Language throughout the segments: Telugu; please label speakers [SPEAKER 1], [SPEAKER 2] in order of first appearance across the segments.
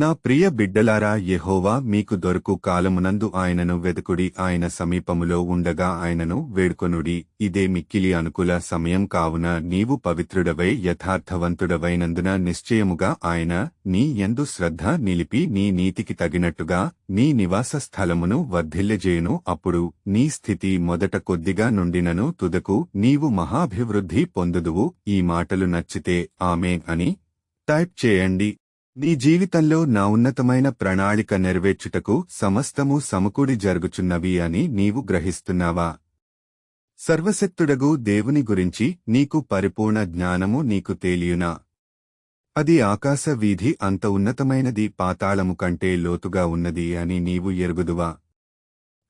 [SPEAKER 1] నా ప్రియ బిడ్డలారా యెహోవా మీకు దొరకు కాలమునందు ఆయనను వెతుకుడి ఆయన సమీపములో ఉండగా ఆయనను వేడుకొనుడి. ఇదే మిక్కిలి అనుకూల సమయం కావున నీవు పవిత్రుడవై యథార్థవంతుడవైనందున నిశ్చయముగా ఆయన నీ యందు శ్రద్ధ నిలిపి నీ నీతికి తగినట్టుగా నీ నివాస స్థలమును వర్ధిల్లజేయును. అప్పుడు నీ స్థితి మొదట కొద్దిగా నుండినను తుదకు నీవు మహాభివృద్ధి పొందుదువు. ఈ మాటలు నచ్చితే ఆమె అని టైప్ చేయండి. నీ జీవితంలో నా ఉన్నతమైన ప్రణాళిక నెరవేర్చుటకు సమస్తము సమకూడి జరుగుచున్నవి అని నీవు గ్రహిస్తున్నావా? సర్వశక్తుడగు దేవుని గురించి నీకు పరిపూర్ణ జ్ఞానము నీకు తేలియునా? అది ఆకాశ వీధి అంత ఉన్నతమైనది పాతాళము కంటే లోతుగా ఉన్నది అని నీవు ఎరుగుదువా?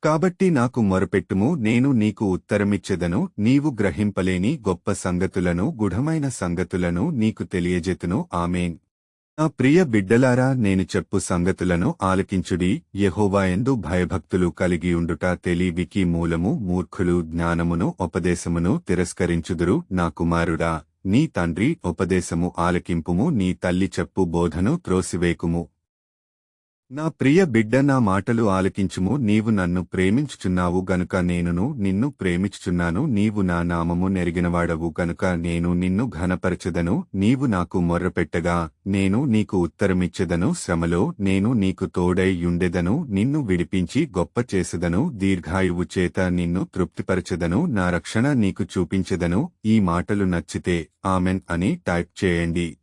[SPEAKER 1] కాబట్టి నాకు మొరపెట్టుము నేను నీకు ఉత్తరమిచ్చెదను నీవు గ్రహింపలేని గొప్ప సంగతులను గుఢమైన సంగతులను నీకు తెలియజెతును. ఆమెన్. నా ప్రియ బిడ్డలారా నేను చెప్పు సంగతులను ఆలకించుడి. యహోవాయందు భయభక్తులు కలిగియుండుట తెలివికి మూలము మూర్ఖులు జ్ఞానమును ఉపదేశమును తిరస్కరించుదురు. నా కుమారుడా నీ తండ్రి ఉపదేశము ఆలకింపుము నీ తల్లి చెప్పు బోధను త్రోసివేకుము. నా ప్రియ బిడ్డ నా మాటలు ఆలకించుము. నీవు నన్ను ప్రేమించుచున్నావు గనుక నేనును నిన్ను ప్రేమించుచున్నాను. నీవు నా నామము నెరిగినవాడవు గనుక నేను నిన్ను ఘనపరచదను. నీవు నాకు మొర్రపెట్టగా నేను నీకు ఉత్తరమిచ్చదను. శ్రమలో నేను నీకు తోడై యుండెదను నిన్ను విడిపించి గొప్ప చేసెదను. దీర్ఘాయువు చేత నిన్ను తృప్తిపరచదను. నా రక్షణ నీకు చూపించెదను. ఈ మాటలు నచ్చితే ఆమెన్ అని టైప్ చేయండి.